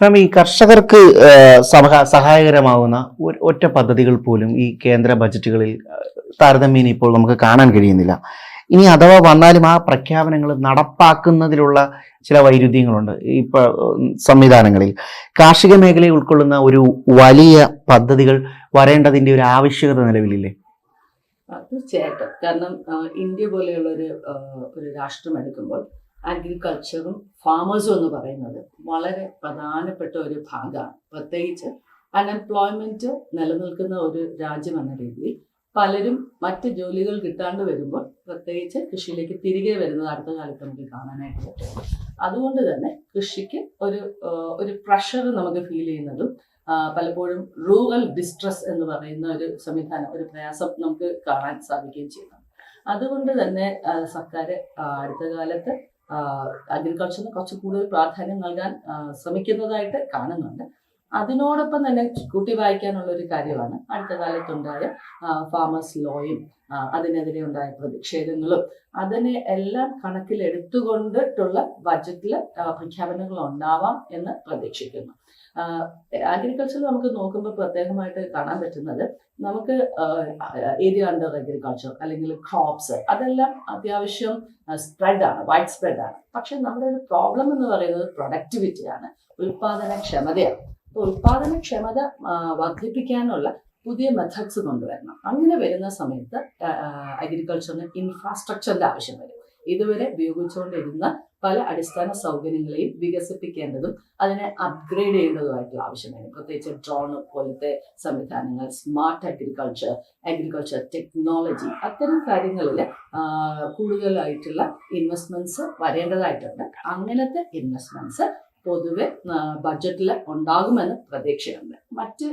മാം ഈ കർഷകർക്ക് സഹായകരമാവുന്ന ഒറ്റ പദ്ധതികൾ പോലും ഈ കേന്ദ്ര ബജറ്റുകളിൽ താരതമ്യേന ഇപ്പോൾ നമുക്ക് കാണാൻ കഴിയുന്നില്ല. ഇനി അഥവാ വന്നാലും ആ പ്രഖ്യാപനങ്ങൾ നടപ്പാക്കുന്നതിലുള്ള ചില വൈരുദ്ധ്യങ്ങളുണ്ട്. ഇപ്പൊ ഉം, സംവിധാനങ്ങളിൽ. കാർഷിക മേഖലയെ ഉൾക്കൊള്ളുന്ന ഒരു വലിയ പദ്ധതികൾ വരേണ്ടതിന്റെ ഒരു ആവശ്യകത നിലവിലില്ലേ? തീർച്ചയായിട്ടും. കാരണം ഇന്ത്യ പോലെയുള്ള ഒരു ഒരു രാഷ്ട്രം എടുക്കുമ്പോൾ അഗ്രികൾച്ചറും ഫാമേഴ്സും എന്ന് പറയുന്നത് വളരെ പ്രധാനപ്പെട്ട ഒരു ഭാഗമാണ്. പ്രത്യേകിച്ച് അൺഎംപ്ലോയ്മെന്റ് നിലനിൽക്കുന്ന ഒരു രാജ്യം എന്ന രീതിയിൽ പലരും മറ്റ് ജോലികൾ കിട്ടാണ്ട് വരുമ്പോൾ പ്രത്യേകിച്ച് കൃഷിയിലേക്ക് തിരികെ വരുന്നത് അടുത്ത കാലത്ത് നമുക്ക് കാണാനായിട്ട് പറ്റും. അതുകൊണ്ട് തന്നെ കൃഷിക്ക് ഒരു ഒരു പ്രഷർ നമുക്ക് ഫീൽ ചെയ്യുന്നതും പലപ്പോഴും റൂറൽ ഡിസ്ട്രസ് എന്ന് പറയുന്ന ഒരു സംവിധാനം ഒരു പ്രയാസം നമുക്ക് കാണാൻ സാധിക്കുകയും ചെയ്യുന്നു. അതുകൊണ്ട് തന്നെ സർക്കാർ അടുത്ത കാലത്ത് അഗ്രികൾച്ചറിന് കുറച്ച് കൂടുതൽ പ്രാധാന്യം നൽകാൻ ശ്രമിക്കുന്നതായിട്ട് കാണുന്നുണ്ട്. അതിനോടൊപ്പം തന്നെ കൂട്ടി വായിക്കാനുള്ള ഒരു കാര്യമാണ്. അടുത്ത കാലത്തുണ്ടായ ഫാമേഴ്സ് ലോയും അതിനെതിരെ ഉണ്ടായ പ്രതിഷേധങ്ങളും അതിനെ എല്ലാം കണക്കിലെടുത്തുകൊണ്ടിട്ടുള്ള ബജറ്റിൽ പ്രഖ്യാപനങ്ങൾ ഉണ്ടാവാം എന്ന് പ്രതീക്ഷിക്കുന്നു. അഗ്രികൾച്ചർ നമുക്ക് നോക്കുമ്പോൾ പ്രത്യേകമായിട്ട് കാണാൻ പറ്റുന്നത് നമുക്ക് ഏരിയ അണ്ടർ അഗ്രികൾച്ചർ അല്ലെങ്കിൽ ക്രോപ്സ് അതെല്ലാം അത്യാവശ്യം സ്പ്രെഡ് ആണ് വൈഡ് സ്പ്രെഡ് ആണ്. പക്ഷെ നമ്മുടെ ഒരു പ്രോബ്ലം എന്ന് പറയുന്നത് പ്രൊഡക്ടിവിറ്റിയാണ് ഉൽപാദനക്ഷമതയാണ് അപ്പോൾ ഉൽപാദനക്ഷമത വർദ്ധിപ്പിക്കാനുള്ള പുതിയ മെത്തഡ്സ് കൊണ്ടുവരണം. അങ്ങനെ വരുന്ന സമയത്ത് അഗ്രികൾച്ചറിന് ഇൻഫ്രാസ്ട്രക്ചറിന്റെ ആവശ്യം വരും. ഇതുവരെ ഉപയോഗിച്ചുകൊണ്ടിരുന്ന പല അടിസ്ഥാന സൗകര്യങ്ങളെയും വികസിപ്പിക്കേണ്ടതും അതിനെ അപ്ഗ്രേഡ് ചെയ്യേണ്ടതുമായിട്ടുള്ള ആവശ്യമാണ് പ്രത്യേകിച്ച് ഡ്രോൺ പോലത്തെ സംവിധാനങ്ങൾ സ്മാർട്ട് അഗ്രികൾച്ചർ അഗ്രികൾച്ചർ ടെക്നോളജി അത്തരം കാര്യങ്ങളിൽ കൂടുതലായിട്ടുള്ള ഇൻവെസ്റ്റ്മെന്റ്സ് വരേണ്ടതായിട്ടുണ്ട്. അങ്ങനത്തെ ഇൻവെസ്റ്റ്മെന്റ്സ് പൊതുവെ ബഡ്ജറ്റിൽ ഉണ്ടാകുമെന്ന് പ്രതീക്ഷയുണ്ട്. മറ്റ്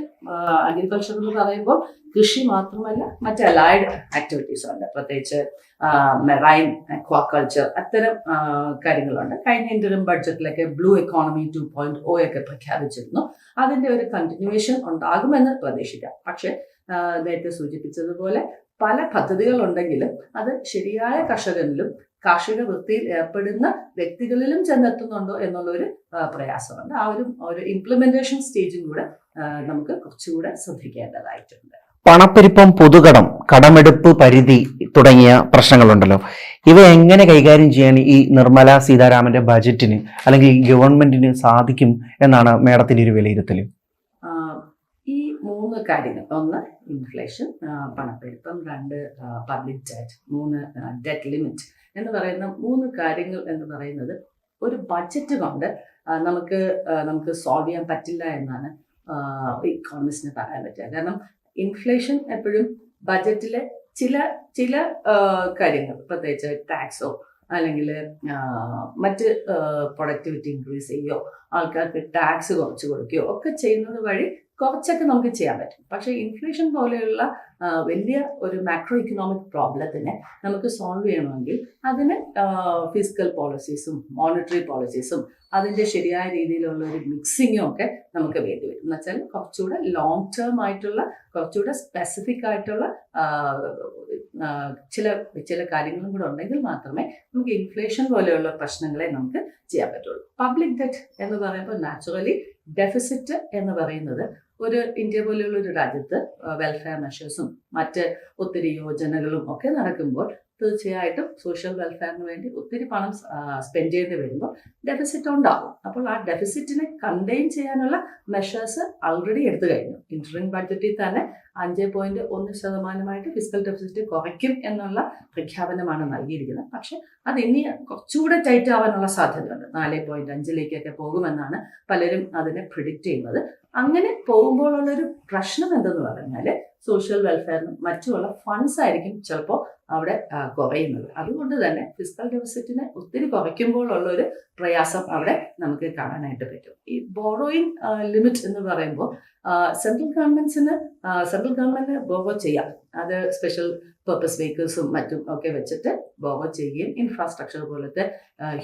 അഗ്രികൾച്ചർ എന്ന് പറയുമ്പോൾ കൃഷി മാത്രമല്ല മറ്റ് അലൈഡ് ആക്ടിവിറ്റീസ് ഉണ്ട്. പ്രത്യേകിച്ച് മെറൈൻ അക്വാകൾച്ചർ അത്തരം കാര്യങ്ങളുണ്ട്. കഴിഞ്ഞ Indian ബഡ്ജറ്റിലൊക്കെ blue economy two point O ഒക്കെ പ്രഖ്യാപിച്ചിരുന്നു. അതിന്റെ ഒരു കണ്ടിന്യൂവേഷൻ ഉണ്ടാകുമെന്ന് പ്രതീക്ഷിക്കാം. പക്ഷേ നേരത്തെ സൂചിപ്പിച്ചതുപോലെ പല പദ്ധതികളുണ്ടെങ്കിലും അത് ശരിയായ കർഷകനിലും കാർഷിക വൃത്തിയിൽ ഏർപ്പെടുന്ന വ്യക്തികളിലും ചെന്നെത്തുന്നുണ്ടോ എന്നുള്ളൊരു പ്രയാസമുണ്ട്. ആ ഒരു ഒരു ഇംപ്ലിമെന്റേഷൻ സ്റ്റേജും കൂടെ നമുക്ക് കുറച്ചുകൂടെ ശ്രദ്ധിക്കേണ്ടതായിട്ടുണ്ട്. പണപ്പെരുപ്പം പൊതുകടം കടമെടുപ്പ് പരിധി തുടങ്ങിയ പ്രശ്നങ്ങളുണ്ടല്ലോ. ഇവ എങ്ങനെ കൈകാര്യം ചെയ്യാൻ ഈ നിർമ്മല സീതാരാമന്റെ ബജറ്റിന് അല്ലെങ്കിൽ ഗവൺമെന്റിന് സാധിക്കും എന്നാണ് മേഡത്തിന്റെ ഒരു ഈ മൂന്ന് കാര്യങ്ങൾ. ഒന്ന് ഇൻഫ്ലേഷൻ പണപ്പെരുപ്പം രണ്ട് പബ്ലിക് ഡെറ്റ് മൂന്ന് ഡെറ്റ് ലിമിറ്റ് എന്ന് പറയുന്ന മൂന്ന് കാര്യങ്ങൾ എന്ന് പറയുന്നത് ഒരു ബഡ്ജറ്റ് കൊണ്ട് നമുക്ക് നമുക്ക് സോൾവ് ചെയ്യാൻ പറ്റില്ല എന്നാണ് ഇക്കോണമിസ്റ്റിന് പറയാൻ പറ്റുക. കാരണം ഇൻഫ്ലേഷൻ എപ്പോഴും ബഡ്ജറ്റിലെ ചില ചില കാര്യങ്ങൾ പ്രത്യേകിച്ച് ടാക്സോ അല്ലെങ്കിൽ മറ്റ് പ്രൊഡക്ടിവിറ്റി ഇൻക്രീസ് ചെയ്യുകയോ ആൾക്കാർക്ക് ടാക്സ് കുറച്ച് കൊടുക്കുകയോ ഒക്കെ ചെയ്യുന്നത് വഴി കുറച്ചൊക്കെ നമുക്ക് ചെയ്യാൻ പറ്റും. പക്ഷേ ഇൻഫ്ലേഷൻ പോലെയുള്ള വലിയ ഒരു മാക്രോ ഇക്കണോമിക് പ്രോബ്ലത്തിനെ നമുക്ക് സോൾവ് ചെയ്യണമെങ്കിൽ അതിന് ഫിസിക്കൽ പോളിസീസും മോണിറ്ററി പോളിസീസും അതിന്റെ ശരിയായ രീതിയിലുള്ള ഒരു മിക്സിങ്ങും ഒക്കെ നമുക്ക് വേണ്ടി വരും. എന്നുവെച്ചാൽ കുറച്ചുകൂടെ ലോങ് ടേം ആയിട്ടുള്ള കുറച്ചുകൂടെ സ്പെസിഫിക് ആയിട്ടുള്ള ചില ചില കാര്യങ്ങളും കൂടെ ഉണ്ടെങ്കിൽ മാത്രമേ നമുക്ക് ഇൻഫ്ലേഷൻ പോലെയുള്ള പ്രശ്നങ്ങളെ നമുക്ക് ചെയ്യാൻ പറ്റുള്ളൂ. പബ്ലിക് ഡെറ്റ് എന്ന് പറയുമ്പോൾ നാച്ചുറലി ഡെഫിസിറ്റ് എന്ന് പറയുന്നത് ഒരു ഇന്ത്യ പോലെയുള്ള ഒരു രാജ്യത്ത് വെൽഫെയർ മെഷേഴ്സും മറ്റ് ഒത്തിരി യോജനകളും ഒക്കെ നടക്കുമ്പോൾ തീർച്ചയായിട്ടും സോഷ്യൽ വെൽഫെയറിന് വേണ്ടി ഒത്തിരി പണം സ്പെൻഡ് ചെയ്യേണ്ടി വരുമ്പോൾ ഡെഫിസിറ്റ് ഉണ്ടാകും അപ്പോൾ ആ ഡെഫിസിറ്റിനെ കണ്ടെയ്ൻ ചെയ്യാനുള്ള മെഷേഴ്സ് ഓൾറെഡി എടുത്തു കഴിഞ്ഞു. ഇന്ററിംഗ് ബഡ്ജറ്റിൽ തന്നെ അഞ്ച് പോയിന്റ് ഒന്ന് ശതമാനമായിട്ട് ഫിസിക്കൽ ഡെഫിസിറ്റ് കുറയ്ക്കും എന്നുള്ള പ്രഖ്യാപനമാണ് നൽകിയിരിക്കുന്നത്. പക്ഷെ അത് ഇനി കുറച്ചുകൂടെ ടൈറ്റ് ആവാനുള്ള സാധ്യതയുണ്ട്. നാല് പോയിന്റ് അഞ്ചിലേക്കൊക്കെ പോകുമെന്നാണ് പലരും അതിനെ പ്രിഡിക്റ്റ് ചെയ്യുന്നത്. അങ്ങനെ പോകുമ്പോഴുള്ളൊരു പ്രശ്നം എന്തെന്ന് പറഞ്ഞാൽ സോഷ്യൽ വെൽഫെയറിനും മറ്റുമുള്ള ഫണ്ട്സ് ആയിരിക്കും ചിലപ്പോൾ അവിടെ കുറയുന്നത്. അതുകൊണ്ട് തന്നെ ഫിസിക്കൽ ഡെഫിസിറ്റിനെ ഒത്തിരി കുറയ്ക്കുമ്പോഴുള്ള ഒരു പ്രയാസം അവിടെ നമുക്ക് കാണാനായിട്ട് പറ്റും. ഈ ബോറോയിങ് ലിമിറ്റ് എന്ന് പറയുമ്പോൾ സെൻട്രൽ ഗവൺമെന്റ്സിന് സെൻട്രൽ ഗവൺമെന്റ് ബോഗോ ചെയ്യാം. അത് സ്പെഷ്യൽ പർപ്പസ് വെഹിക്കിൾസും മറ്റും ഒക്കെ വെച്ചിട്ട് ബോഗോ ചെയ്യുകയും ഇൻഫ്രാസ്ട്രക്ചർ പോലത്തെ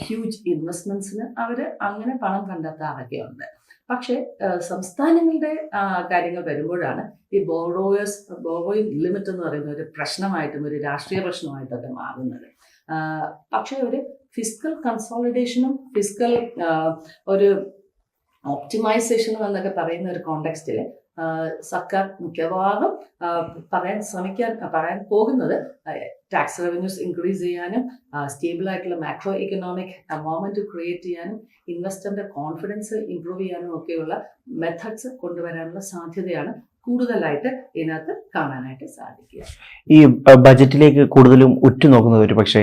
ഹ്യൂജ് ഇൻവെസ്റ്റ്മെന്റ്സിന് അവർ അങ്ങനെ പണം കണ്ടെത്താറൊക്കെ ഉണ്ട് പക്ഷേ സംസ്ഥാനങ്ങളുടെ കാര്യങ്ങൾ വരുമ്പോഴാണ് ഈ ബോറോയേഴ്സ് ബോറോയിങ് ലിമിറ്റ് എന്ന് പറയുന്ന ഒരു പ്രശ്നമായിട്ടും ഒരു രാഷ്ട്രീയ പ്രശ്നമായിട്ടൊക്കെ മാറുന്നത്. പക്ഷേ ഒരു ഫിസിക്കൽ കൺസോളിഡേഷനും ഫിസിക്കൽ ഒരു ഓപ്റ്റിമൈസേഷനും എന്നൊക്കെ പറയുന്ന ഒരു കോണ്ടെക്സ്റ്റിൽ സർക്കാർ മിക്കവാറും പറയാൻ ശ്രമിക്കാൻ പറയാൻ പോകുന്നത് ടാക്സ് റവന്യൂസ് ഇൻക്രീസ് ചെയ്യാനും സ്റ്റേബിൾ ആയിട്ടുള്ള മാക്രോ ഇക്കണോമിക് എൻവോൺമെന്റ് ക്രിയേറ്റ് ചെയ്യാനും ഇൻവെസ്റ്ററിന്റെ കോൺഫിഡൻസ് ഇംപ്രൂവ് ചെയ്യാനും ഒക്കെയുള്ള മെത്തഡ്സ് കൊണ്ടുവരാനുള്ള സാധ്യതയാണ് കൂടുതലായിട്ട് ഇതിനകത്ത് കാണാനായിട്ട് സാധിക്കുക. ഈ ബജറ്റിലേക്ക് കൂടുതലും ഉറ്റുനോക്കുന്നത് ഒരു പക്ഷേ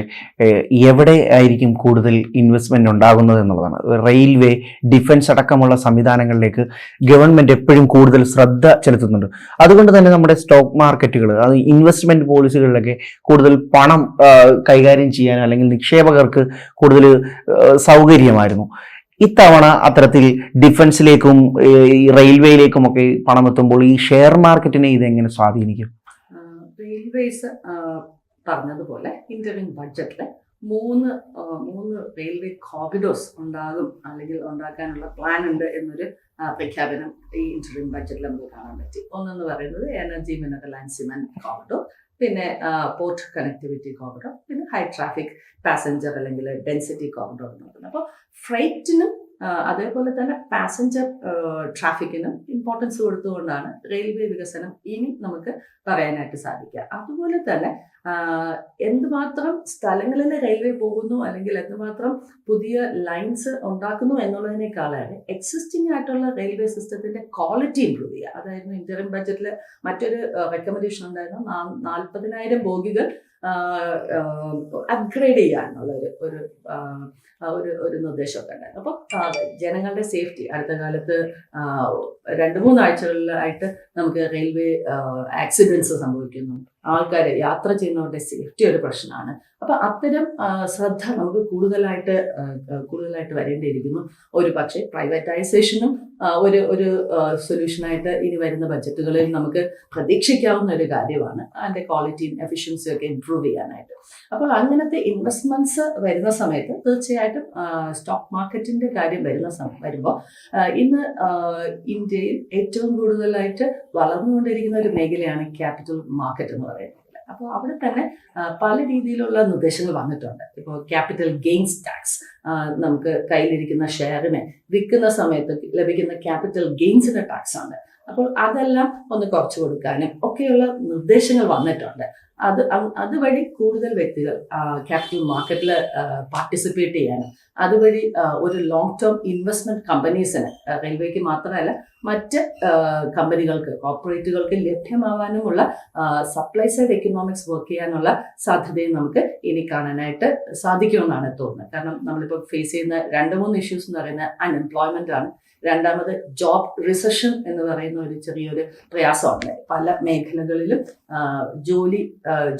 എവിടെ ആയിരിക്കും കൂടുതൽ ഇൻവെസ്റ്റ്മെന്റ് ഉണ്ടാകുന്നത് എന്നുള്ളതാണ്. റെയിൽവേ ഡിഫൻസ് അടക്കമുള്ള സംവിധാനങ്ങളിലേക്ക് ഗവൺമെന്റ് എപ്പോഴും കൂടുതൽ ശ്രദ്ധ ചെലുത്തുന്നുണ്ട്. അതുകൊണ്ട് തന്നെ നമ്മുടെ സ്റ്റോക്ക് മാർക്കറ്റുകൾ അത് ഇൻവെസ്റ്റ്മെന്റ് പോളിസികളിലൊക്കെ കൂടുതൽ പണം കൈകാര്യം ചെയ്യാൻ അല്ലെങ്കിൽ നിക്ഷേപകർക്ക് കൂടുതൽ സൗകര്യമായിരുന്നു. ഇത്തവണ അത്തരത്തിൽ ഡിഫൻസിലേക്കും റെയിൽവേയിലേക്കും ഒക്കെ പണം എത്തുമ്പോൾ ഈ ഷെയർ മാർക്കറ്റിനെ ഇതെങ്ങനെ സ്വാധീനിക്കും? റെയിൽവേസ് പറഞ്ഞതുപോലെ ഇന്റർവിൻ ബഡ്ജറ്റിൽ മൂന്ന് മൂന്ന് റെയിൽവേ കോറിഡോർസ് ഉണ്ടാകും അല്ലെങ്കിൽ ഉണ്ടാക്കാനുള്ള പ്ലാൻ ഉണ്ട് എന്നൊരു പ്രഖ്യാപനം ഈ ഇന്റർവിൻ ബഡ്ജറ്റിൽ നമുക്ക് കാണാൻ പറ്റി. ഒന്നെന്ന് പറയുന്നത് energy mineral and cement corridor. പിന്നെ പോർട്ട് കണക്ടിവിറ്റി കോറിഡോർ പിന്നെ ഹൈ ട്രാഫിക് പാസഞ്ചർ അല്ലെങ്കിൽ ഡെൻസിറ്റി കോറിഡോർ എന്ന് പറയുന്നത്. അപ്പോൾ ഫ്രൈറ്റിനും അതേപോലെ തന്നെ പാസഞ്ചർ ട്രാഫിക്കിനും ഇമ്പോർട്ടൻസ് കൊടുത്തുകൊണ്ടാണ് റെയിൽവേ വികസനം ഇനി നമുക്ക് പറയാനായിട്ട് സാധിക്കുക. അതുപോലെ തന്നെ എന്തുമാത്രം സ്ഥലങ്ങളിൽ റെയിൽവേ പോകുന്നു അല്ലെങ്കിൽ എന്തുമാത്രം പുതിയ ലൈൻസ് ഉണ്ടാക്കുന്നു എന്നുള്ളതിനേക്കാളാണ് എക്സിസ്റ്റിംഗ് ആയിട്ടുള്ള റെയിൽവേ സിസ്റ്റത്തിന്റെ ക്വാളിറ്റി ഇംപ്രൂവ് ചെയ്യുക. അതായിരുന്നു ഇന്ത്യൻ ബഡ്ജറ്റിൽ മറ്റൊരു റെക്കമെൻഡേഷൻ ഉണ്ടായിരുന്നു നാൽപ്പതിനായിരം ബോഗികൾ അപ്ഗ്രേഡ് ചെയ്യുക എന്നുള്ള ഒരു ഒരു ഒരു നിർദ്ദേശമൊക്കെ ഉണ്ടായിരുന്നു. അപ്പോൾ ജനങ്ങളുടെ സേഫ്റ്റി അടുത്ത കാലത്ത് രണ്ട് മൂന്നാഴ്ചകളിലായിട്ട് നമുക്ക് റെയിൽവേ ആക്സിഡൻസ് സംഭവിക്കുന്നു ആൾക്കാർ യാത്ര ചെയ്യുന്നവരുടെ സേഫ്റ്റി ഒരു പ്രശ്നമാണ്. അപ്പൊ അത്തരം ശ്രദ്ധ നമുക്ക് കൂടുതലായിട്ട് കൂടുതലായിട്ട് വരേണ്ടിയിരിക്കുന്നു. ഒരു പക്ഷേ പ്രൈവറ്റൈസേഷനും ഒരു ഒരു സൊല്യൂഷനായിട്ട് ഇനി വരുന്ന ബജറ്റുകളിൽ നമുക്ക് പ്രതീക്ഷിക്കാവുന്ന ഒരു കാര്യമാണ്. അതിന്റെ ക്വാളിറ്റിയും എഫിഷ്യൻസിയും ഒക്കെ ഇംപ്രൂവ് ചെയ്യാനായിട്ട്. അപ്പോൾ അങ്ങനത്തെ ഇൻവെസ്റ്റ്മെന്റ്സ് വരുന്ന സമയത്ത് തീർച്ചയായിട്ടും സ്റ്റോക്ക് മാർക്കറ്റിന്റെ കാര്യം വരുന്ന സമയം വരുമ്പോൾ ഇന്ന് ഇന്ത്യയിൽ ഏറ്റവും കൂടുതലായിട്ട് വളർന്നുകൊണ്ടിരിക്കുന്ന ഒരു മേഖലയാണ് ക്യാപിറ്റൽ മാർക്കറ്റ് എന്ന് പറയുന്നത് അപ്പോൾ അവിടെ തന്നെ പല രീതിയിലുള്ള നിർദ്ദേശങ്ങൾ വന്നിട്ടുണ്ട്. ഇപ്പോൾ ക്യാപിറ്റൽ ഗെയിൻസ് ടാക്സ് നമുക്ക് കയ്യിലിരിക്കുന്ന ഷെയറിനെ വിൽക്കുന്ന സമയത്ത് ലഭിക്കുന്ന ക്യാപിറ്റൽ ഗെയിൻസിന്റെ ടാക്സ് ആണ്. അപ്പോൾ അതെല്ലാം ഒന്ന് കുറച്ചു കൊടുക്കാനും ഒക്കെയുള്ള നിർദ്ദേശങ്ങൾ വന്നിട്ടുണ്ട്. അത് അതുവഴി കൂടുതൽ വ്യക്തികൾ ക്യാപിറ്റൽ മാർക്കറ്റിൽ പാർട്ടിസിപ്പേറ്റ് ചെയ്യാനും അതുവഴി ഒരു ലോങ് ടേം ഇൻവെസ്റ്റ്മെന്റ് കമ്പനീസിന് റെയിൽവേക്ക് മാത്രമല്ല മറ്റ് കമ്പനികൾക്ക് കോർപ്പറേറ്റുകൾക്ക് ലഭ്യമാവാനുമുള്ള സപ്ലൈ സൈഡ് എക്കണോമിക്സ് വർക്ക് ചെയ്യാനുള്ള സാധ്യതയും നമുക്ക് ഇനി കാണാനായിട്ട് സാധിക്കുമെന്നാണ് തോന്നുന്നത്. കാരണം നമ്മളിപ്പോൾ ഫേസ് ചെയ്യുന്ന രണ്ട് മൂന്ന് ഇഷ്യൂസ് എന്ന് പറയുന്നത് അൺഎംപ്ലോയ്മെന്റ് ആണ്. രണ്ടാമത് ജോബ് റിസഷൻ എന്ന് പറയുന്ന ഒരു ചെറിയൊരു പ്രയാസമുണ്ട്. പല മേഖലകളിലും ജോലി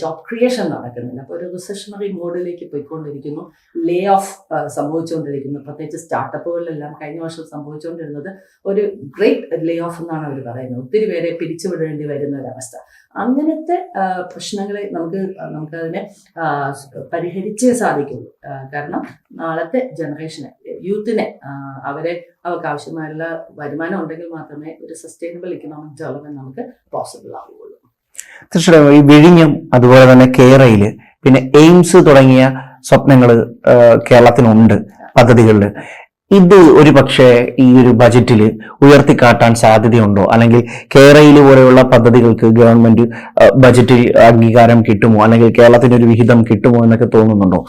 ജോബ് ക്രിയേഷൻ നടക്കുന്നില്ല അപ്പോൾ ഒരു റിസഷണറി മോഡിലേക്ക് പോയിക്കൊണ്ടിരിക്കുന്നു. ലേ ഓഫ് സംഭവിച്ചുകൊണ്ടിരിക്കുന്നു. പ്രത്യേകിച്ച് സ്റ്റാർട്ടപ്പുകളിലെല്ലാം കഴിഞ്ഞ വർഷം സംഭവിച്ചുകൊണ്ടിരുന്നത് ഒരു ഗ്രേറ്റ് ലേ ഓഫ് എന്നാണ് അവർ പറയുന്നത്. ഒത്തിരി പേരെ പിരിച്ചുവിടേണ്ടി വരുന്ന ഒരവസ്ഥ. അങ്ങനത്തെ പ്രശ്നങ്ങളെ നമുക്ക് നമുക്ക് അതിനെ പരിഹരിച്ചേ സാധിക്കുള്ളൂ. കാരണം നാളത്തെ ജനറേഷനെ യൂത്തിനെ അവരെ അവർക്ക് ആവശ്യമായുള്ള വരുമാനം ഉണ്ടെങ്കിൽ മാത്രമേ ഒരു സസ്റ്റൈനബിൾ ഇക്കണോമിക് ഡെവലപ്മെന്റ് നമുക്ക് പോസിബിൾ ആവുകയുള്ളൂ. തീർച്ചയായും ഈ വിഴിഞ്ഞം അതുപോലെ തന്നെ കേരളയിൽ പിന്നെ എയിംസ് തുടങ്ങിയ സ്വപ്നങ്ങൾ കേരളത്തിനുണ്ട് പദ്ധതികളിൽ ഇത് ഒരു പക്ഷേ ഈ ഒരു ബജറ്റിൽ ഉയർത്തിക്കാട്ടാൻ സാധ്യതയുണ്ടോ? അല്ലെങ്കിൽ കേരളയിൽ പോലെയുള്ള പദ്ധതികൾക്ക് ഗവൺമെന്റ് ബജറ്റിൽ അംഗീകാരം കിട്ടുമോ? അല്ലെങ്കിൽ കേരളത്തിന് ഒരു വിഹിതം കിട്ടുമോ എന്നൊക്കെ തോന്നുന്നുണ്ടോ?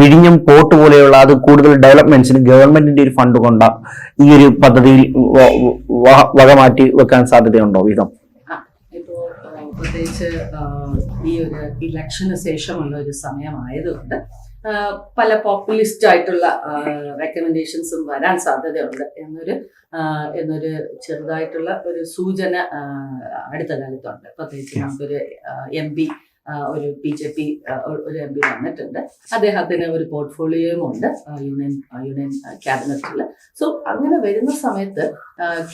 വിഴിഞ്ഞം പോർട്ട് പോലെയുള്ള അത് കൂടുതൽ ഡെവലപ്മെന്റ്സിന് ഗവൺമെന്റിന്റെ ഒരു ഫണ്ട് കൊണ്ട ഈ ഒരു പദ്ധതിയിൽ വക മാറ്റി വെക്കാൻ സാധ്യതയുണ്ടോ വിഹിതം? പ്രത്യേകിച്ച് ഈ ഒരു ഇലക്ഷന് ശേഷമുള്ള ഒരു സമയമായതുകൊണ്ട് പല പോപ്പുലിസ്റ്റ് ആയിട്ടുള്ള റെക്കമെൻഡേഷൻസും വരാൻ സാധ്യതയുണ്ട് എന്നൊരു എന്നൊരു ചെറുതായിട്ടുള്ള ഒരു സൂചന അടുത്ത കാലത്തുണ്ട്. പ്രത്യേകിച്ച് നമുക്കൊരു എം പി ഒരു ബി ജെ പി ഒരു എം പി വന്നിട്ടുണ്ട്. അദ്ദേഹത്തിന് ഒരു പോർട്ട്ഫോളിയോയും ഉണ്ട് യൂണിയൻ യൂണിയൻ ക്യാബിനറ്റിൽ സോ അങ്ങനെ വരുന്ന സമയത്ത്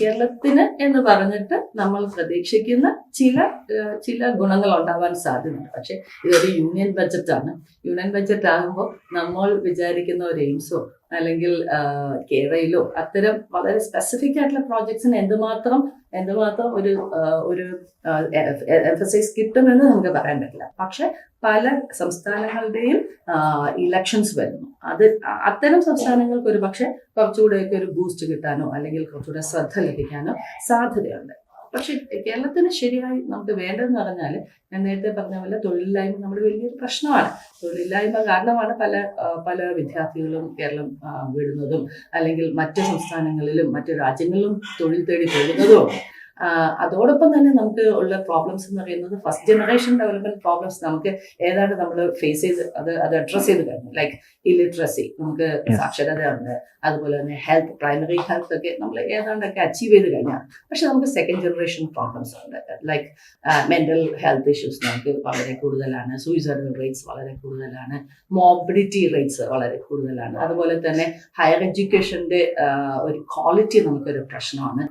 കേരളത്തിന് എന്ന് പറഞ്ഞിട്ട് നമ്മൾ പ്രതീക്ഷിക്കുന്ന ചില ചില ഗുണങ്ങൾ ഉണ്ടാവാൻ സാധ്യതയുണ്ട്. പക്ഷേ ഇതൊരു യൂണിയൻ ബഡ്ജറ്റാണ്. യൂണിയൻ ബജറ്റ് ആകുമ്പോൾ നമ്മൾ വിചാരിക്കുന്ന ഒരു എയിംസോ അല്ലെങ്കിൽ കേരളയിലോ അത്തരം വളരെ സ്പെസിഫിക് ആയിട്ടുള്ള പ്രോജക്ട്സിന് എന്തുമാത്രം എന്തുമാത്രം ഒരു ഒരു എംഫസൈസ് കിട്ടുമെന്ന് നമുക്ക് പറയാൻ പറ്റില്ല. പക്ഷെ പല സംസ്ഥാനങ്ങളുടെയും ഇലക്ഷൻസ് വരുന്നു. അത് അത്തരം സംസ്ഥാനങ്ങൾക്ക് ഒരു പക്ഷെ കുറച്ചുകൂടെയൊക്കെ ഒരു ബൂസ്റ്റ് കിട്ടാനോ അല്ലെങ്കിൽ കുറച്ചുകൂടെ ശ്രദ്ധ ലഭിക്കാനോ സാധ്യതയുണ്ട്. പക്ഷെ കേരളത്തിന് ശരിയായി നമുക്ക് വേണ്ടതെന്ന് പറഞ്ഞാൽ ഞാൻ നേരത്തെ പറഞ്ഞ പോലെ തൊഴിലില്ലായ്മ നമ്മുടെ വലിയൊരു പ്രശ്നമാണ്. തൊഴിലില്ലായ്മ കാരണമാണ് പല പല വിദ്യാർത്ഥികളും കേരളം വിടുന്നതും അല്ലെങ്കിൽ മറ്റ് സംസ്ഥാനങ്ങളിലും മറ്റ് രാജ്യങ്ങളിലും തൊഴിൽ തേടി പോകുന്നതും അതോടൊപ്പം തന്നെ നമുക്ക് ഉള്ള പ്രോബ്ലംസ് എന്ന് പറയുന്നത് ഫസ്റ്റ് ജനറേഷൻ ഡെവലപ്മെന്റ് പ്രോബ്ലംസ് നമുക്ക് ഏതാണ്ട് നമ്മൾ ഫേസ് ചെയ്ത് അത് അത് അഡ്രസ് ചെയ്ത് കഴിഞ്ഞു ലൈക്ക് ഇലിറ്ററസി നമുക്ക് സാക്ഷരതയുണ്ട്. സാക്ഷരത ഉണ്ട് അതുപോലെ തന്നെ ഹെൽത്ത് പ്രൈമറി ഹെൽത്ത് ഒക്കെ നമ്മൾ ഏതാണ്ടൊക്കെ അച്ചീവ് ചെയ്ത് കഴിഞ്ഞാൽ പക്ഷെ നമുക്ക് സെക്കൻഡ് ജനറേഷൻ പ്രോബ്ലംസ് ഉണ്ട്. ലൈക്ക് മെന്റൽ ഹെൽത്ത് ഇഷ്യൂസ് നമുക്ക് വളരെ കൂടുതലാണ്. സൂയിസൈഡൽ റേറ്റ്സ് വളരെ കൂടുതലാണ്. മോബിലിറ്റി റേറ്റ്സ് വളരെ കൂടുതലാണ്. അതുപോലെ തന്നെ ഹയർ എഡ്യൂക്കേഷന്റെ ഒരു ക്വാളിറ്റി നമുക്കൊരു പ്രശ്നമാണ്.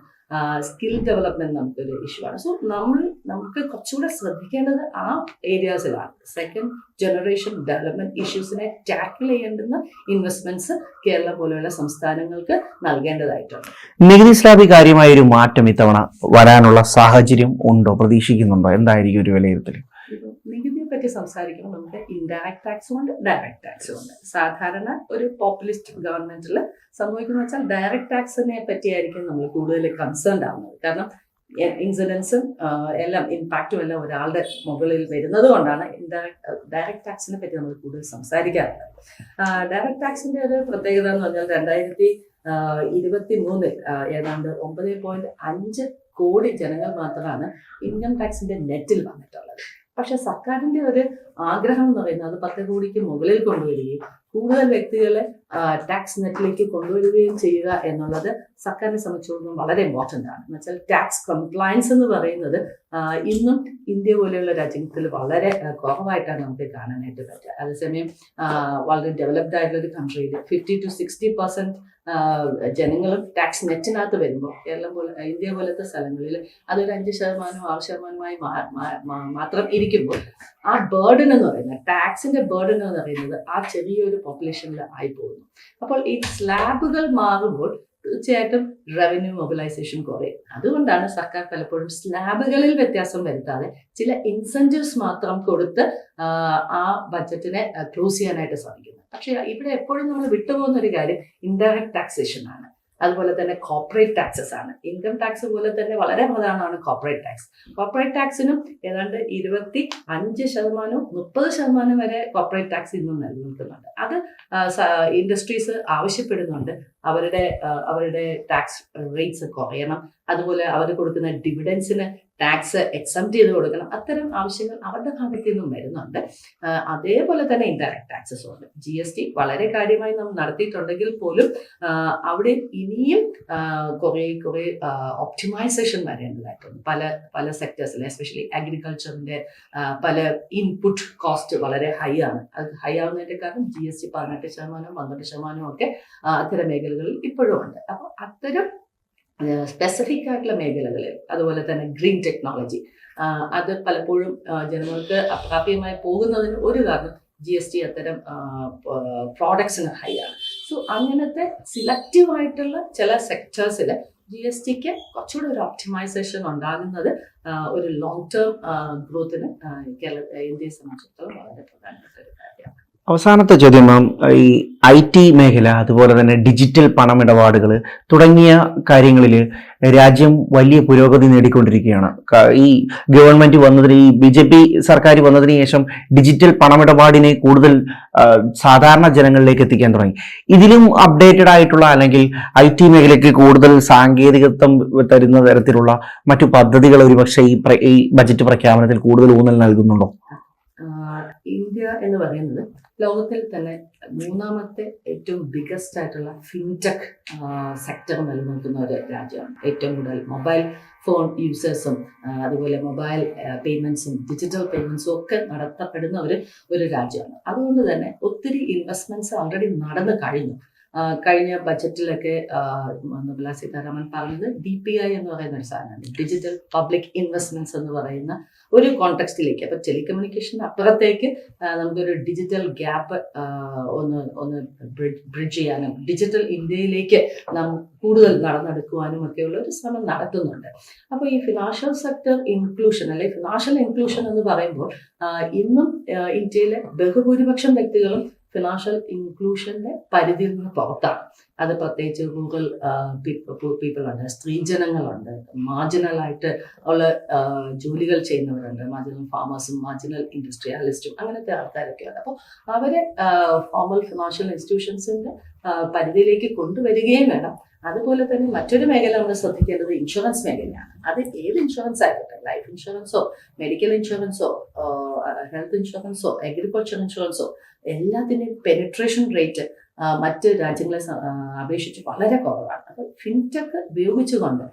സ്കിൽ ഡെവലപ്മെന്റ് നമുക്കൊരു ഇഷ്യൂ ആണ്. സോ നമ്മൾ നമുക്ക് കുറച്ചുകൂടെ ശ്രദ്ധിക്കേണ്ടത് ആ ഏരിയാസിലാണ് സെക്കൻഡ് ജനറേഷൻ ഡെവലപ്മെന്റ് ഇഷ്യൂസിനെ ടാക്കിൾ ചെയ്യേണ്ടുന്ന ഇൻവെസ്റ്റ്മെന്റ്സ് കേരള പോലെയുള്ള സംസ്ഥാനങ്ങൾക്ക് നൽകേണ്ടതായിട്ടുണ്ട്. നികുതി കാര്യമായ ഒരു മാറ്റം ഇത്തവണ വരാനുള്ള സാഹചര്യം ഉണ്ടോ? പ്രതീക്ഷിക്കുന്നുണ്ടോ? എന്തായിരിക്കും ഒരു നികുതിയെ പറ്റി സംസാരിക്കുമ്പോൾ നമുക്ക് ഇൻഡയറക്ട് ടാക്സും ഉണ്ട് ഡയറക്ട് ടാക്സും ഉണ്ട്. സാധാരണ ഒരു പോപ്പുലിസ്റ്റ് ഗവൺമെന്റിൽ സംഭവിക്കുന്ന വെച്ചാൽ ഡയറക്ട് ടാക്സിനെ പറ്റിയായിരിക്കും നമ്മൾ കൂടുതൽ കൺസേൺ ആവുന്നത്. കാരണം ഇൻസിഡൻസും എല്ലാം ഇമ്പാക്റ്റും എല്ലാം ഒരാളുടെ മുകളിൽ വരുന്നത് കൊണ്ടാണ് ഇൻഡയറക്ട് ഡയറക്ട് ടാക്സിനെ പറ്റി നമ്മൾ കൂടുതൽ സംസാരിക്കാറുള്ളത്. ഡയറക്ട് ടാക്സിന്റെ ഒരു പ്രത്യേകത എന്ന് പറഞ്ഞാൽ രണ്ടായിരത്തി ഇരുപത്തി മൂന്നിൽ ഏതാണ്ട് ഒമ്പത് പോയിന്റ് അഞ്ച് കോടി ജനങ്ങൾ മാത്രമാണ് ഇൻകം ടാക്സിന്റെ നെറ്റിൽ വന്നിട്ടുള്ളത്. പക്ഷെ സർക്കാരിന്റെ ഒരു ആഗ്രഹം എന്ന് പറയുന്നത് അത് പത്ത് കോടിക്ക് മുകളിൽ കൊണ്ടുവരികയും കൂടുതൽ വ്യക്തികളെ ടാക്സ് നെറ്റിലേക്ക് കൊണ്ടുവരികയും ചെയ്യുക എന്നുള്ളത് സർക്കാരിനെ സംബന്ധിച്ചിടത്തോളം വളരെ ഇമ്പോർട്ടന്റ് ആണ്. എന്ന് വെച്ചാൽ ടാക്സ് കംപ്ലയൻസ് എന്ന് പറയുന്നത് ഇന്നും ഇന്ത്യ പോലെയുള്ള രാജ്യത്തിൽ വളരെ കുറവായിട്ടാണ് നമുക്ക് കാണാനായിട്ട് പറ്റുക. അതേസമയം വളരെ ഡെവലപ്ഡ് ആയിട്ടുള്ള ഒരു കൺട്രിയിൽ ഫിഫ്റ്റി ടു സിക്സ്റ്റി പെർസെന്റ് ജനങ്ങളും ടാക്സ് നെറ്റിനകത്ത് വരുമ്പോൾ കേരളം പോലെ ഇന്ത്യ പോലത്തെ സ്ഥലങ്ങളിൽ അതൊരു അഞ്ച് ശതമാനം ആറ് ശതമാനമായി മാത്രം ഇരിക്കുമ്പോൾ ആ ബേർഡൻ എന്ന് പറയുന്നത് ടാക്സിന്റെ ബേർഡൻ എന്ന് പറയുന്നത് ആ ചെറിയൊരു പോപ്പുലേഷനിൽ ആയി പോകുന്നു. അപ്പോൾ ഈ സ്ലാബുകൾ മാറുമ്പോൾ തീർച്ചയായിട്ടും റവന്യൂ മൊബിലൈസേഷൻ കുറയും. അതുകൊണ്ടാണ് സർക്കാർ പലപ്പോഴും സ്ലാബുകളിൽ വ്യത്യാസം വരുത്താതെ ചില ഇൻസെന്റീവ്സ് മാത്രം കൊടുത്ത് ആ, ബജറ്റിനെ ക്ലോസ് ചെയ്യാനായിട്ട് ശ്രമിക്കുന്നത് പക്ഷേ ഇവിടെ എപ്പോഴും നമ്മൾ വിട്ടുപോകുന്ന ഒരു കാര്യം ഇൻഡയറക്റ്റ് ടാക്സേഷൻ ആണ്. അതുപോലെ തന്നെ കോർപ്പറേറ്റ് ടാക്സസ് ആണ്. ഇൻകം ടാക്സ് പോലെ തന്നെ വളരെ പ്രധാനമാണ് കോർപ്പറേറ്റ് ടാക്സ് കോർപ്പറേറ്റ് ടാക്സിനും ഏതാണ്ട് ഇരുപത്തി അഞ്ച് ശതമാനവും മുപ്പത് ശതമാനം വരെ കോർപ്പറേറ്റ് ടാക്സ് ഇന്നും നിലനിൽക്കുന്നുണ്ട്. അത് ഇൻഡസ്ട്രീസ് ആവശ്യപ്പെടുന്നുണ്ട്. അവരുടെ അവരുടെ ടാക്സ് റേറ്റ്സ് കുറയണം. അതുപോലെ അവർ കൊടുക്കുന്ന ഡിവിഡൻസിന് ടാക്സ് എക്സംപ്റ്റ് ചെയ്ത് കൊടുക്കണം. അത്തരം ആവശ്യങ്ങൾ അവരുടെ ഭാഗത്തു നിന്നും വരുന്നുണ്ട്. അതേപോലെ തന്നെ ഇൻഡയറക്ട് ടാക്സസും ഉണ്ട്. ജി എസ് ടി വളരെ കാര്യമായി നമ്മൾ നടത്തിയിട്ടുണ്ടെങ്കിൽ പോലും അവിടെ ഇനിയും കുറെ കുറേ ഒപ്റ്റിമൈസേഷൻ വരേണ്ടതായിട്ടുണ്ട്. പല പല സെക്ടേഴ്സിൽ എസ്പെഷ്യലി അഗ്രികൾച്ചറിന്റെ പല ഇൻപുട്ട് കോസ്റ്റ് വളരെ ഹൈ ആണ്. അത് ഹൈ ആവുന്നതിന്റെ കാരണം ജി എസ് ടി പതിനെട്ട് ശതമാനവും പന്ത്രണ്ട് ശതമാനവും ഒക്കെ അത്തരം മേഖലകളിൽ ഇപ്പോഴും ഉണ്ട്. അപ്പോൾ അത്തരം സ്പെസിഫിക് ആയിട്ടുള്ള മേഖലകളിൽ. അതുപോലെ തന്നെ ഗ്രീൻ ടെക്നോളജി അത് പലപ്പോഴും ജനങ്ങൾക്ക് അപ്രാപ്യമായി പോകുന്നതിന് ഒരു കാരണം ജി എസ് ടി അത്തരം പ്രോഡക്ട്സിന് ഹൈ ആണ്. സോ അങ്ങനത്തെ സിലക്റ്റീവ് ആയിട്ടുള്ള ചില സെക്ടേഴ്സിൽ ജി എസ് ടിക്ക് കുറച്ചുകൂടി ഒരു ഒപ്റ്റിമൈസേഷൻ ഉണ്ടാകുന്നത് ഒരു ലോങ് ടേം ഗ്രോത്തിന് കേരള ഇന്ത്യയെ സംബന്ധിച്ചിടത്തോളം വളരെ പ്രധാനപ്പെട്ട ഒരു അവസാനത്തെ ചോദ്യം മാം ഈ ഐ ടി മേഖല അതുപോലെ തന്നെ ഡിജിറ്റൽ പണമിടപാടുകൾ തുടങ്ങിയ കാര്യങ്ങളിൽ രാജ്യം വലിയ പുരോഗതി നേടിക്കൊണ്ടിരിക്കുകയാണ്. ഈ ഗവൺമെന്റ് വന്നതിന് ഈ ബി ജെ പി സർക്കാർ വന്നതിന് ശേഷം ഡിജിറ്റൽ പണമിടപാടിനെ കൂടുതൽ സാധാരണ ജനങ്ങളിലേക്ക് എത്തിക്കാൻ തുടങ്ങി. ഇതിലും അപ്ഡേറ്റഡ് ആയിട്ടുള്ള അല്ലെങ്കിൽ ഐ ടി മേഖലയ്ക്ക് കൂടുതൽ സാങ്കേതികത്വം തരുന്ന തരത്തിലുള്ള മറ്റു പദ്ധതികൾ ഒരുപക്ഷെ ഈ ഈ ബജറ്റ് പ്രഖ്യാപനത്തിൽ കൂടുതൽ ഊന്നൽ നൽകുന്നുണ്ടോ? ഇന്ത്യ എന്ന് പറയുന്നത് ലോകത്തിൽ തന്നെ മൂന്നാമത്തെ ഏറ്റവും ബിഗസ്റ്റ് ആയിട്ടുള്ള ഫിൻടെക് സെക്ടർ നിലനിൽക്കുന്ന ഒരു രാജ്യമാണ്. ഏറ്റവും കൂടുതൽ മൊബൈൽ ഫോൺ യൂസേഴ്സും അതുപോലെ മൊബൈൽ പേയ്മെന്റ്സും ഡിജിറ്റൽ പേയ്മെന്റ്സും ഒക്കെ നടത്തപ്പെടുന്ന ഒരു ഒരു രാജ്യമാണ്. അതുകൊണ്ട് തന്നെ ഒത്തിരി ഇൻവെസ്റ്റ്മെന്റ്സ് ഓൾറെഡി നടന്നു കഴിഞ്ഞു. കഴിഞ്ഞ ബജറ്റിലൊക്കെ നിർമ്മല സീതാരാമൻ പറഞ്ഞത് ഡി പി ഐ എന്ന് പറയുന്ന ഒരു സാധനമാണ്. ഡിജിറ്റൽ പബ്ലിക് ഇൻവെസ്റ്റ്മെന്റ്സ് എന്ന് പറയുന്ന ഒരു കോൺടെക്സ്റ്റിലേക്ക് അപ്പൊ ടെലികമ്മ്യൂണിക്കേഷൻ അപ്പുറത്തേക്ക് നമുക്കൊരു ഡിജിറ്റൽ ഗ്യാപ്പ് ഒന്ന് ഒന്ന് ബ്രിഡ്ജ് ചെയ്യാനും ഡിജിറ്റൽ ഇന്ത്യയിലേക്ക് നാം കൂടുതൽ നടന്നെടുക്കുവാനും ഒക്കെയുള്ള ഒരു ശ്രമം നടത്തുന്നുണ്ട്. അപ്പോൾ ഈ ഫിനാൻഷ്യൽ സെക്ടർ ഇൻക്ലൂഷൻ അല്ലെങ്കിൽ ഫിനാൻഷ്യൽ ഇൻക്ലൂഷൻ എന്ന് പറയുമ്പോൾ ഇന്നും ഇന്ത്യയിലെ ബഹുഭൂരിപക്ഷം വ്യക്തികളും ഫിനാൻഷ്യൽ ഇൻക്ലൂഷന്റെ പരിധിയിൽ നിന്ന് പുറത്താണ്. അത് പ്രത്യേകിച്ച് റൂറൽ പീപ്പിൾ ഉണ്ട് സ്ത്രീജനങ്ങളുണ്ട്. മാർജിനൽ ആയിട്ട് ഉള്ള ജോലികൾ ചെയ്യുന്നവരുണ്ട്. മാർജിനൽ ഫാമേഴ്സും മാർജിനൽ ഇൻഡസ്ട്രിയാലിസ്റ്റും അങ്ങനത്തെ ആൾക്കാരൊക്കെ ഉണ്ട്. അപ്പോൾ അവരെ ഫോമൽ ഫിനാൻഷ്യൽ ഇൻസ്റ്റിറ്റ്യൂഷൻസിന്റെ പരിധിയിലേക്ക് കൊണ്ടുവരികയും വേണം. അതുപോലെ തന്നെ മറ്റൊരു മേഖല നമ്മൾ ശ്രദ്ധിക്കേണ്ടത് ഇൻഷുറൻസ് മേഖലയാണ്. അത് ഏത് ഇൻഷുറൻസ് ആയിക്കോട്ടെ? ലൈഫ് ഇൻഷുറൻസോ മെഡിക്കൽ ഇൻഷുറൻസോ ഹെൽത്ത് ഇൻഷുറൻസോ അഗ്രികൾച്ചർ ഇൻഷുറൻസോ എല്ലാത്തിന്റെയും പെനിട്രേഷൻ റേറ്റ് മറ്റ് രാജ്യങ്ങളെ അപേക്ഷിച്ച് വളരെ കുറവാണ്. അപ്പോൾ ഫിൻടെക് ഉപയോഗിച്ചുകൊണ്ട്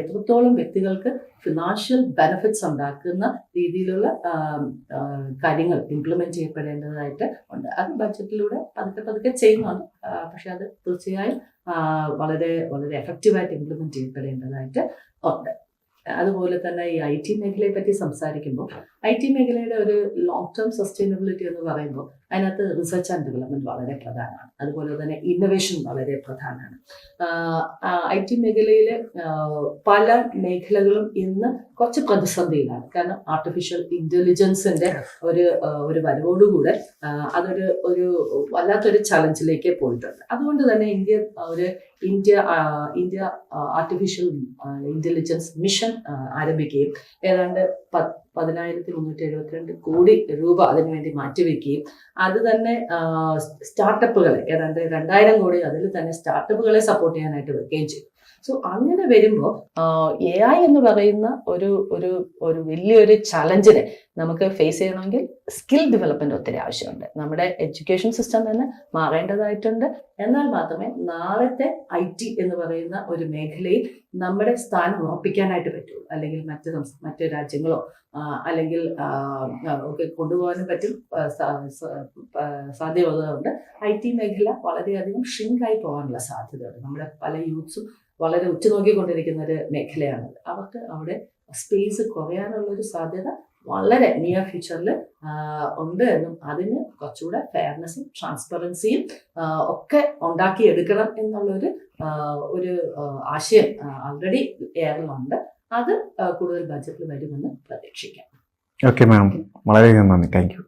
എത്രത്തോളം വ്യക്തികൾക്ക് ഫിനാൻഷ്യൽ ബെനിഫിറ്റ്സ് ഉണ്ടാക്കുന്ന രീതിയിലുള്ള കാര്യങ്ങൾ ഇംപ്ലിമെന്റ് ചെയ്യപ്പെടേണ്ടതായിട്ട് ഉണ്ട്. അത് ബഡ്ജറ്റിലൂടെ പതുക്കെ പതുക്കെ ചെയ്യുന്നുണ്ട് പക്ഷെ അത് തീർച്ചയായും വളരെ വളരെ എഫക്റ്റീവായിട്ട് ഇംപ്ലിമെന്റ് ചെയ്യപ്പെടേണ്ടതായിട്ട് ഉണ്ട്. അതുപോലെ തന്നെ ഈ ഐ ടി മേഖലയെ പറ്റി സംസാരിക്കുമ്പോൾ ഐ ടി മേഖലയുടെ ഒരു ലോങ് ടേം സസ്റ്റൈനബിലിറ്റി എന്ന് പറയുമ്പോൾ അതിനകത്ത് റിസർച്ച് ആൻഡ് ഡെവലപ്മെന്റ് വളരെ പ്രധാനമാണ്. അതുപോലെ തന്നെ ഇന്നൊവേഷൻ വളരെ പ്രധാനമാണ്. ഐ ടി മേഖലയിലെ പല മേഖലകളും ഇന്ന് കുറച്ച് പ്രതിസന്ധിയിലാണ്. കാരണം ആർട്ടിഫിഷ്യൽ ഇന്റലിജൻസിന്റെ ഒരു ഒരു വരവോടുകൂടെ അതൊരു ഒരു വല്ലാത്തൊരു ചലഞ്ചിലേക്ക് പോയിട്ടുണ്ട്. അതുകൊണ്ട് തന്നെ ഇന്ത്യ ഒരു India India artificial intelligence mission ആരംഭിക്കുകയും ഏതാണ്ട് പ- പതിനായിരത്തി മുന്നൂറ്റി എഴുപത്തിരണ്ട് കോടി രൂപ അതിനുവേണ്ടി മാറ്റിവെക്കുകയും അത് തന്നെ സ്റ്റാർട്ടപ്പുകളെ ഏതാണ്ട് രണ്ടായിരം കോടി അതിൽ തന്നെ സ്റ്റാർട്ടപ്പുകളെ സപ്പോർട്ട് ചെയ്യാനായിട്ട് വെക്കുകയും ചെയ്തു. സോ അങ്ങനെ വരുമ്പോൾ എ ഐ എന്ന് പറയുന്ന ഒരു ഒരു ഒരു വലിയൊരു ചലഞ്ചിനെ നമുക്ക് ഫേസ് ചെയ്യണമെങ്കിൽ സ്കിൽ ഡെവലപ്മെന്റ് ഒത്തിരി ആവശ്യമുണ്ട്. നമ്മുടെ എഡ്യൂക്കേഷൻ സിസ്റ്റം തന്നെ മാറേണ്ടതായിട്ടുണ്ട്. എന്നാൽ മാത്രമേ നാളത്തെ ഐ ടി എന്ന് പറയുന്ന ഒരു മേഖലയിൽ നമ്മുടെ സ്ഥാനം ഉറപ്പിക്കാനായിട്ട് പറ്റുള്ളൂ അല്ലെങ്കിൽ മറ്റ് മറ്റ് രാജ്യങ്ങളോ അല്ലെങ്കിൽ ഒക്കെ കൊണ്ടുപോകാനും പറ്റും. സാധ്യതയുള്ളതുകൊണ്ട് ഐ ടി മേഖല വളരെയധികം ഷ്രിങ്കായി പോകാനുള്ള സാധ്യതയുണ്ട്. നമ്മുടെ പല യൂത്ത്സും വളരെ ഉച്ചുനോക്കിക്കൊണ്ടിരിക്കുന്ന ഒരു മേഖലയാണ്. അവർക്ക് അവിടെ സ്പേസ് കുറയാനുള്ള ഒരു സാധ്യത വളരെ നിയർ ഫ്യൂച്ചറിൽ ഉണ്ട് എന്നും അതിന് കുറച്ചുകൂടെ ഫെയർനെസ്സും ട്രാൻസ്പെറൻസിയും ഒക്കെ ഉണ്ടാക്കിയെടുക്കണം എന്നുള്ളൊരു ഒരു ആശയം ആൾറെഡി എയറിലുണ്ട് അത് കൂടുതൽ ബഡ്ജറ്റിൽ വരുമെന്ന് പ്രതീക്ഷിക്കാം. ഓക്കെ മാം വളരെയധികം നന്ദി. Thank you